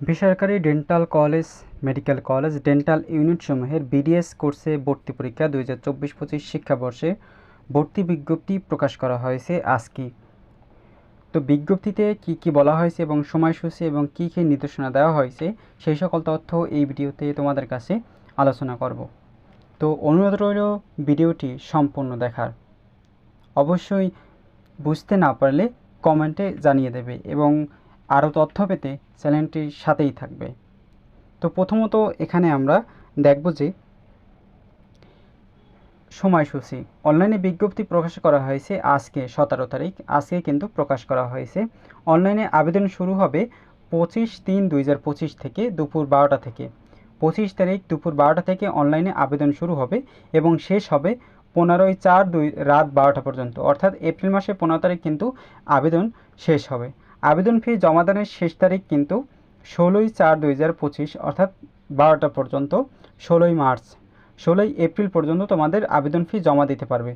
বেসরকারি dental college, medical college, dental ইউনিটসমূহের BDS কোর্সে ভর্তি পরীক্ষা দুই হাজার চব্বিশ পঁচিশ শিক্ষাবর্ষে ভর্তি বিজ্ঞপ্তি প্রকাশ করা হয়েছে আজকে। তো বিজ্ঞপ্তিতে কি কি বলা হয়েছে এবং সময়সূচি এবং কী কী নির্দেশনা দেওয়া হয়েছে সেই সকল তথ্য এই ভিডিওতে তোমাদের কাছে আলোচনা করব। তো অনুরোধ রইল ভিডিওটি সম্পূর্ণ দেখার। অবশ্যই বুঝতে না পারলে কমেন্টে জানিয়ে দেবে এবং আরও তথ্য পেতে চ্যানেলটির সাথেই থাকবে। তো প্রথমত এখানে আমরা দেখব যে সময়সূচি। অনলাইনে বিজ্ঞপ্তি প্রকাশ করা হয়েছে আজকে সতেরো তারিখ। আজকে কিন্তু প্রকাশ করা হয়েছে। অনলাইনে আবেদন শুরু হবে পঁচিশ তিন দুই থেকে দুপুর বারোটা থেকে। পঁচিশ তারিখ দুপুর বারোটা থেকে অনলাইনে আবেদন শুরু হবে এবং শেষ হবে পনেরোই চার দুই রাত বারোটা পর্যন্ত। অর্থাৎ এপ্রিল মাসে পনেরো তারিখ কিন্তু আবেদন শেষ হবে। আবেদন ফি জমাদানের শেষ তারিখ কিন্তু ষোলোই চার দুই হাজার পঁচিশ, অর্থাৎ বারোটা পর্যন্ত, ষোলোই মার্চ, ষোলোই এপ্রিল পর্যন্ত তোমাদের আবেদন ফি জমা দিতে পারবে।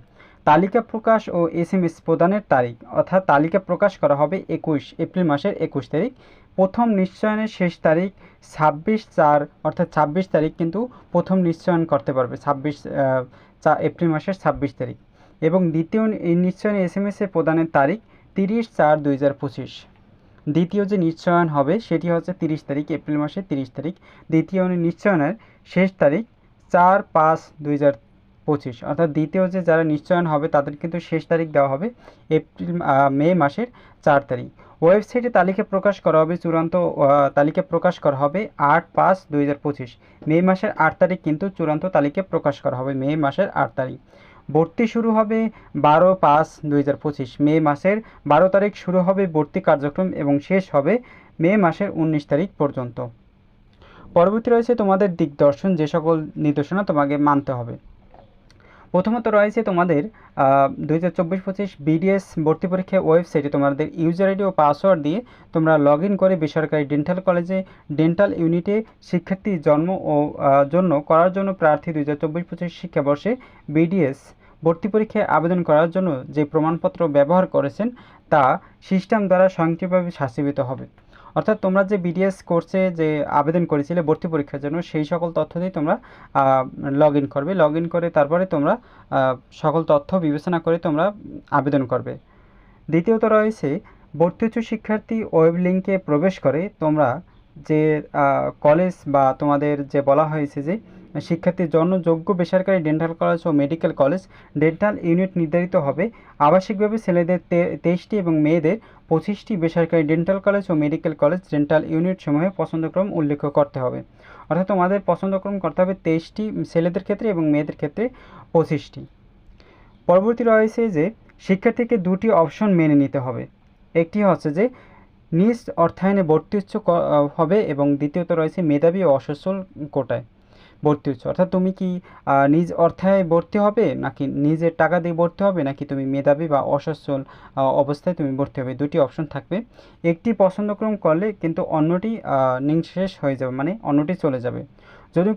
তালিকা প্রকাশ ও এস এম এস প্রদানের তারিখ, অর্থাৎ তালিকা প্রকাশ করা হবে একুশ, এপ্রিল মাসের একুশ তারিখ। প্রথম নিশ্চয়নের শেষ তারিখ ছাব্বিশ চার, অর্থাৎ ছাব্বিশ তারিখ কিন্তু প্রথম নিশ্চয়ন করতে পারবে, ছাব্বিশ এপ্রিল মাসের ছাব্বিশ তারিখ। এবং দ্বিতীয় এই নিশ্চয়ন এস এম এস প্রদানের তারিখ তিরিশ চার দুই হাজার পঁচিশ। দ্বিতীয় যে নিশ্চয়ন হবে, সেটি হচ্ছে তিরিশ তারিখ, এপ্রিল মাসের তিরিশ তারিখ। দ্বিতীয় নিশ্চয়নের শেষ তারিখ চার পাঁচ দুই হাজার পঁচিশ। অর্থাৎ দ্বিতীয় যে যারা নিশ্চয়ন হবে, তাদের কিন্তু শেষ তারিখ দেওয়া হবে এপ্রিল মে মাসের চার তারিখ। ওয়েবসাইটে তালিকা প্রকাশ করা হবে, চূড়ান্ত তালিকা প্রকাশ করা হবে আট পাঁচ দুই মে মাসের আট তারিখ কিন্তু চূড়ান্ত তালিকা প্রকাশ করা হবে, মে মাসের আট তারিখ। ভর্তি শুরু হবে বারো পাঁচ দুই মে মাসের বারো তারিখ শুরু হবে ভর্তি কার্যক্রম এবং শেষ হবে মে মাসের উনিশ তারিখ পর্যন্ত। পরবর্তী রয়েছে তোমাদের দিকদর্শন যে সকল নির্দেশনা তোমাকে মানতে হবে। প্রথমত রয়েছে তোমাদের দুই হাজার চব্বিশ পঁচিশ বিডিএস ভর্তি পরীক্ষা ওয়েবসাইটে তোমাদের ইউজার আইডি ও পাসওয়ার্ড দিয়ে তোমরা লগ করে বেসরকারি ডেন্টাল কলেজে ডেন্টাল ইউনিটে শিক্ষার্থী জন্ম ও জন্য করার জন্য প্রার্থী দুই হাজার চব্বিশ পঁচিশ শিক্ষাবর্ষে বিডিএস ভর্তি পরীক্ষায় আবেদন করার জন্য যে প্রমাণপত্র ব্যবহার করেছেন তা সিস্টেম দ্বারা স্বয়ংক্রিয়ভাবে শাসিত হবে। অর্থাৎ তোমরা যে বিডিএস কোর্সে যে আবেদন করেছিলে ভর্তি পরীক্ষার জন্য, সেই সকল তথ্য দিয়ে তোমরা লগ ইন করবে। লগ ইন করে তারপরে তোমরা সকল তথ্য বিবেচনা করে তোমরা আবেদন করবে। দ্বিতীয়ত রয়েছে, ভর্তি উচ্চ শিক্ষার্থী ওয়েব লিঙ্কে প্রবেশ করে তোমরা যে কলেজ বা তোমাদের যে বলা হয়েছে যে শিক্ষার্থীর জন্য যোগ্য বেসরকারি ডেন্টাল কলেজ ও মেডিকেল কলেজ ডেন্টাল ইউনিট নির্ধারিত হবে। আবাসিকভাবে ছেলেদের তেইশটি এবং মেয়েদের পঁচিশটি বেসরকারি ডেন্টাল কলেজ ও মেডিকেল কলেজ ডেন্টাল ইউনিট সমূহে পছন্দক্রম উল্লেখ করতে হবে। অর্থাৎ তোমাদের পছন্দক্রম করতে হবে তেইশটি ছেলেদের ক্ষেত্রে এবং মেয়েদের ক্ষেত্রে পঁচিশটি। পরবর্তী রয়েছে যে, শিক্ষার্থীকে দুটি অপশন মেনে নিতে হবে। একটি হচ্ছে যে, নিজ অর্থায়নে ভর্তি হবে এবং দ্বিতীয়ত রয়েছে মেধাবী ও অসচ্ছল কোটায়। ভর্তি হচ্ছ। অর্থাৎ তুমি কি নিজ অর্থায় ভর্তি হবে, নাকি নিজের টাকা দিয়ে ভর্তি হবে, নাকি তুমি মেধাবী বা অসচ্ছল অবস্থায় তুমি ভর্তি হবে? দুটি অপশন থাকবে। একটি পছন্দক্রম করলে কিন্তু অন্যটি নিঃশেষ হয়ে যাবে মানে অন্যটি চলে যাবে। যদি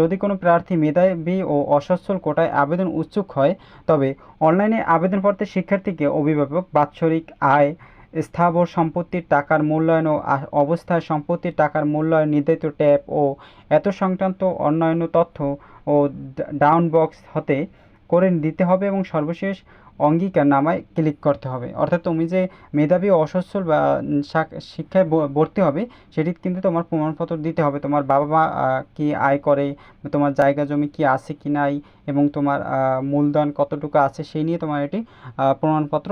যদি কোনো প্রার্থী মেধাবী ও অসচ্ছল কোটায় আবেদন উৎসুক হয়, তবে অনলাইনে আবেদনপত্রে শিক্ষার্থীকে অভিভাবক বাৎসরিক আয় স্থাবর সম্পত্তির টাকার মূল্যায়ন ও অবস্থায় সম্পত্তির টাকার মূল্যায়ন নির্ধারিত ট্যাব ও এত সংক্রান্ত অন্যান্য তথ্য ও ডাউন বক্স হতে করে দিতে হবে এবং সর্বশেষ অঙ্গীকার নামায় ক্লিক করতে হবে। অর্থাৎ তুমি যে মেধাবী, অসচ্ছল বা শিক্ষায় ভর্তি হবে, সেটি কিন্তু তোমার প্রমাণপত্র দিতে হবে। তোমার বাবা মা কি আয় করে, তোমার জায়গা জমি কি আছে কি নাই, এবং তোমার মূলধন কতটুকু আছে, সেই নিয়ে তোমার এটি প্রমাণপত্র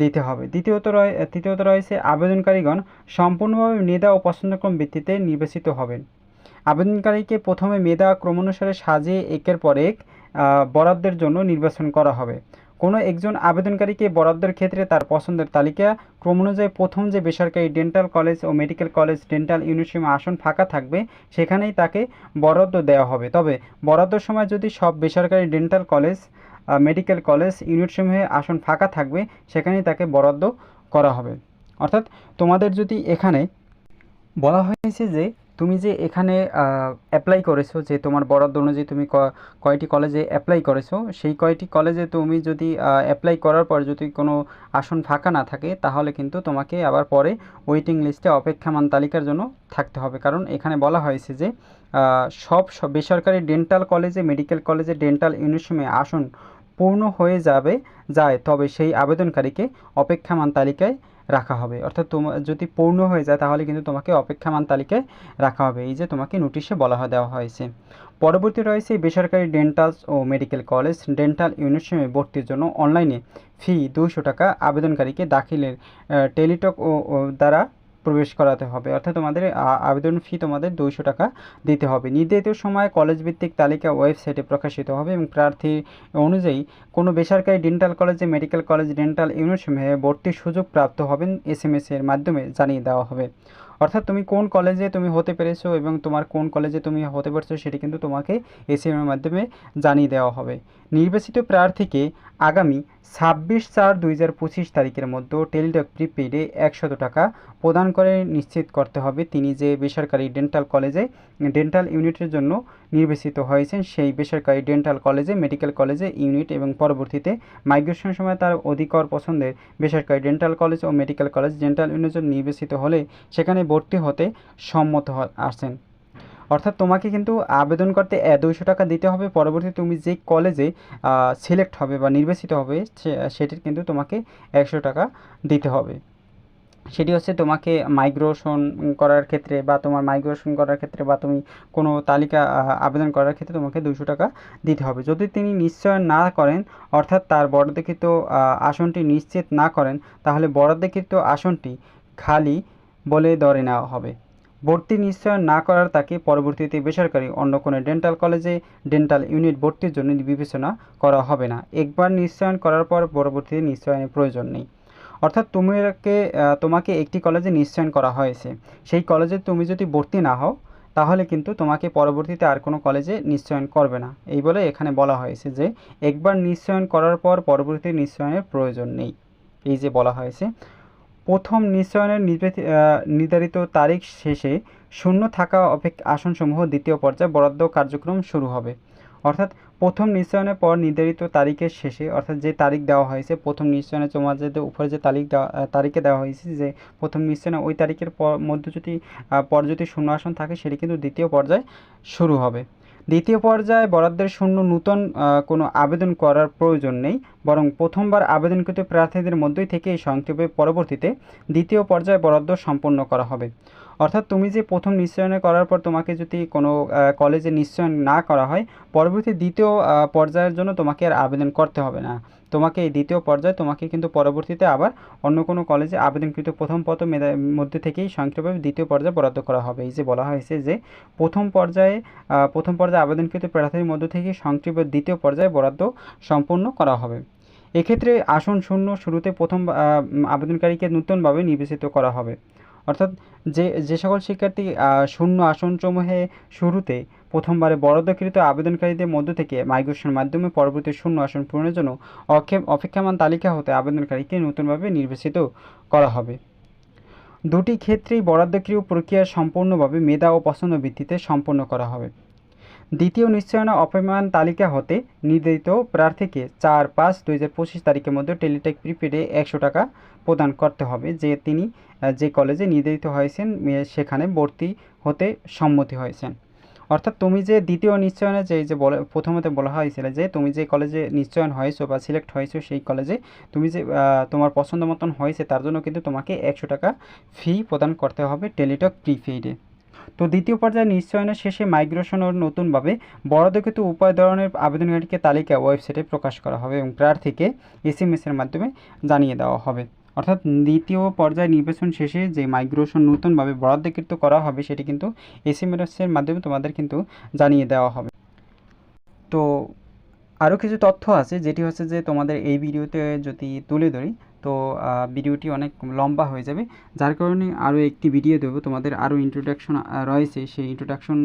দিতে হবে। দ্বিতীয়ত রয়ে, তৃতীয়ত রয়েছে আবেদনকারীগণ সম্পূর্ণভাবে মেধা ও পছন্দক্রম ভিত্তিতে নির্বাচিত হবেন। আবেদনকারীকে প্রথমে মেধা ক্রমানুসারে সাজিয়ে একের পর এক বরাদ্দের জন্য নির্বাচন করা হবে। কোনো একজন আবেদনকারীকে বরাদ্দের ক্ষেত্রে তার পছন্দের তালিকা, ক্রম অনুযায়ী প্রথম যে বেসরকারি ডেন্টাল কলেজ ও মেডিকেল কলেজ ডেন্টাল ইউনিটসমূহ আসন ফাঁকা থাকবে, সেখানেই তাকে বরাদ্দ দেওয়া হবে। তবে বরাদ্দর সময় যদি সব বেসরকারি ডেন্টাল কলেজ মেডিকেল কলেজ ইউনিটসমূহে আসন ফাঁকা থাকবে, সেখানেই তাকে বরাদ্দ করা হবে। অর্থাৎ তোমাদের যদি এখানে বলা হয়েছে যে তুমি যে এখানে অ্যাপ্লাই করেছ যে তোমার বরাদ্দ অনুযায়ী তুমি কয়টি কলেজে অ্যাপ্লাই করেছ, সেই কয়টি কলেজে তুমি যদি অ্যাপ্লাই করার পর যদি কোনো আসন ফাঁকা না থাকে, তাহলে কিন্তু তোমাকে আবার পরে ওয়েটিং লিস্টে অপেক্ষামান তালিকার জন্য থাকতে হবে। কারণ এখানে বলা হয়েছে যে সব বেসরকারি ডেন্টাল কলেজে মেডিকেল কলেজে ডেন্টাল ইউনিসমে আসন পূর্ণ হয়ে যাবে, যায়, তবে সেই আবেদনকারীকে অপেক্ষামান তালিকায় রাখা হবে। অর্থাৎ তোমার যদি পূর্ণ হয়ে যায়, তাহলে কিন্তু তোমাকে অপেক্ষামান তালিকায় রাখা হবে। এই যে তোমাকে নোটিশে বলা দেওয়া হয়েছে। পরবর্তী রয়েছে বেসরকারি ডেন্টাল ও মেডিকেল কলেজ ডেন্টাল ইউনিসমে ভর্তির জন্য অনলাইনে ফি দুশো টাকা আবেদনকারীকে দাখিলের টেলিটক ও, দ্বারা প্রবেশ করাতে হবে। অর্থাৎ তোমাদের আবেদন ফি তোমাদের দুইশো টাকা দিতে হবে। নির্ধারিত সময় কলেজ ভিত্তিক তালিকা ওয়েবসাইটে প্রকাশিত হবে এবং প্রার্থী অনুযায়ী কোনো বেসরকারি ডেন্টাল কলেজে মেডিকেল কলেজ ডেন্টাল ইউনিটসমূহে ভর্তির সুযোগ প্রাপ্ত হবেন এস এম এর মাধ্যমে জানিয়ে দেওয়া হবে। অর্থাৎ তুমি কোন কলেজে তুমি হতে পেরেছ এবং তোমার কোন কলেজে তুমি হতে পারছ সেটি কিন্তু তোমাকে এস এম এর মাধ্যমে জানিয়ে দেওয়া হবে। নির্বাচিত প্রার্থীকে আগামী ছাব্বিশ চার দুই হাজার পঁচিশ তারিখের মধ্যে টেলিটক প্রিপেডে একশত টাকা প্রদান করে নিশ্চিত করতে হবে। তিনি যে বেসরকারি ডেন্টাল কলেজে ডেন্টাল ইউনিটের জন্য নির্বাচিত হয়েছেন, সেই বেসরকারি ডেন্টাল কলেজে মেডিকেল কলেজে ইউনিট এবং পরবর্তীতে মাইগ্রেশন সময় তার অধিকর পছন্দের বেসরকারি ডেন্টাল কলেজ ও মেডিকেল কলেজ ডেন্টাল ইউনিটের নির্বাচিত হলে সেখানে ভর্তি হতে সম্মত আসেন অর্থাৎ তোমাকে কিন্তু আবেদন করতে দুইশো টাকা দিতে হবে পরবর্তী তুমি যে কলেজে সিলেক্ট হবে বা নির্বাচিত হবে সেটির কিন্তু তোমাকে একশো টাকা দিতে হবে। সেটি হচ্ছে তোমাকে মাইগ্রেশন করার ক্ষেত্রে বা তোমার মাইগ্রেশন করার ক্ষেত্রে বা তুমি কোনো তালিকা আবেদন করার ক্ষেত্রে তোমাকে দুশো টাকা দিতে হবে। যদি তিনি নিশ্চয় না করেন, অর্থাৎ তার বরাদ্দকৃত আসনটি নিশ্চিত না করেন, তাহলে বরাদ্দকৃত আসনটি খালি বলে ধরে নেওয়া হবে। ভর্তি নিশ্চয় না করার তাকে পরবর্তীতে বেসরকারি অন্য কোনো ডেন্টাল কলেজে ডেন্টাল ইউনিট ভর্তির জন্য বিবেচনা করা হবে না। একবার নিশ্চয়ন করার পর পরবর্তীতে নিশ্চয়নের প্রয়োজন নেই। অর্থাৎ তোমাকে তোমাকে একটি কলেজে নিশ্চয়ন করা হয়েছে। সেই কলেজে তুমি যদি ভর্তি না হও, তাহলে কিন্তু তোমাকে পরবর্তীতে আর কোনো কলেজে নিশ্চয়ন করবে না। এই বলে এখানে বলা হয়েছে যে, একবার নিশ্চয়ন করার পর পরবর্তী নিশ্চয়নের প্রয়োজন নেই। এই যে বলা হয়েছে প্রথম নিশ্চয়নের নির্ধারিত তারিখ শেষে শূন্য থাকা অপেক্ষা আসনসমূহ দ্বিতীয় পর্যায়ে বরাদ্দ কার্যক্রম শুরু হবে। অর্থাৎ প্রথম নিশ্চয়নের পর নির্ধারিত তারিখের শেষে, অর্থাৎ যে তারিখ দেওয়া হয়েছে, প্রথম নিশ্চয়নে তোমার যে উপরে যে তারিখ দেওয়া তারিখে দেওয়া হয়েছে যে প্রথম নিশ্চয়নে ওই তারিখের পর মধ্যে যদি পর যদি শূন্য আসন থাকে, সেটি কিন্তু দ্বিতীয় পর্যায়ে শুরু হবে। দ্বিতীয় পর্যায়ে বরাদ্দের শূন্য নূতন কোনো আবেদন করার প্রয়োজন নেই, বরং প্রথমবার আবেদনকৃত প্রার্থীদের মধ্যেই থেকে এই সংক্ষেপে পরবর্তীতে দ্বিতীয় পর্যায়ে বরাদ্দ সম্পন্ন করা হবে। অর্থাৎ তুমি যে প্রথম নিশ্চয়নে করার পর তোমাকে যদি কোনো কলেজে নিশ্চয়ন না করা হয়, পরবর্তী দ্বিতীয় পর্যায়ের জন্য তোমাকে আর আবেদন করতে হবে না। তোমাকে এই দ্বিতীয় পর্যায়ে তোমাকে কিন্তু পরবর্তীতে আবার অন্য কোনো কলেজে আবেদনকৃত প্রথম মেধা, মধ্যে থেকেই সংক্ষেপে দ্বিতীয় পর্যায়ে বরাদ্দ করা হবে। এই যে বলা হয়েছে যে প্রথম পর্যায়ে প্রথম পর্যায়ে আবেদনকৃত প্রার্থীর মধ্য থেকে সংক্ষেপে দ্বিতীয় পর্যায়ে বরাদ্দ সম্পন্ন করা হবে। এক্ষেত্রে আসন শূন্য শুরুতে প্রথম আবেদনকারীকে নূতনভাবে নির্বাচিত করা হবে। অর্থাৎ যে যে সকল শিক্ষার্থী শূন্য আসনসমূহে শুরুতে প্রথমবারে বরাদ্দকৃত আবেদনকারীদের মধ্য থেকে মাইগ্রেশন মাধ্যমে পরবর্তী শূন্য আসন পূরণের জন্য অপেক্ষামান তালিকা হতে আবেদনকারীকে নতুনভাবে নির্বাচিত করা হবে। দুটি ক্ষেত্রেই বরাদ্দকৃত প্রক্রিয়া সম্পূর্ণভাবে মেধা ও পছন্দ ভিত্তিতে সম্পন্ন করা হবে। দ্বিতীয় নিশ্চয়না অপমান তালিকা হতে নির্ধারিত প্রার্থীকে চার পাঁচ দুই হাজার পঁচিশ তারিখের মধ্যে টেলিটেক প্রিপেডে একশো টাকা প্রদান করতে হবে, যে তিনি যে কলেজে নির্ধারিত হয়েছেন সেখানে ভর্তি হতে সম্মতি হয়েছেন। অর্থাৎ তুমি যে দ্বিতীয় নিশ্চয়নে যে যে বলে, প্রথমতে বলা হয়েছিল যে, তুমি যে কলেজে নিশ্চয়ন হয়েছো বা সিলেক্ট হয়েছো সেই কলেজে তুমি যে তোমার পছন্দ মতন হয়েছে তার জন্য কিন্তু তোমাকে একশো টাকা ফি প্রদান করতে হবে টেলিটক প্রিপেইডে। তো দ্বিতীয় পর্যায়ে নিশ্চয়নের শেষে মাইগ্রেশনের নতুনভাবে বরাদ্দকৃত উপায় ধরনের আবেদনকারীকে তালিকা ওয়েবসাইটে প্রকাশ করা হবে এবং প্রার্থীকে এস এম এর মাধ্যমে জানিয়ে দেওয়া হবে। অর্থাৎ দ্বিতীয় পর্যায়ে নির্বাচন শেষে যে মাইগ্রেশন নতুনভাবে বরাদ্দকৃত করা হবে সেটি কিন্তু এস এম এর মাধ্যমে তোমাদের কিন্তু জানিয়ে দেওয়া হবে। তো আরও কিছু তথ্য আছে যেটি হচ্ছে যে তোমাদের এই ভিডিওতে যদি তুলে ধরি তো ভিডিওটি অনেক লম্বা হয়ে যাবে। যার কারণে আরও একটি ভিডিও দেবো। তোমাদের আরও ইন্ট্রোডাকশন রয়েছে সেই ইন্ট্রোডাকশন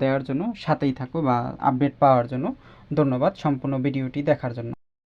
দেওয়ার জন্য। সাথেই থাকো বা আপডেট পাওয়ার জন্য। ধন্যবাদ সম্পূর্ণ ভিডিওটি দেখার জন্য।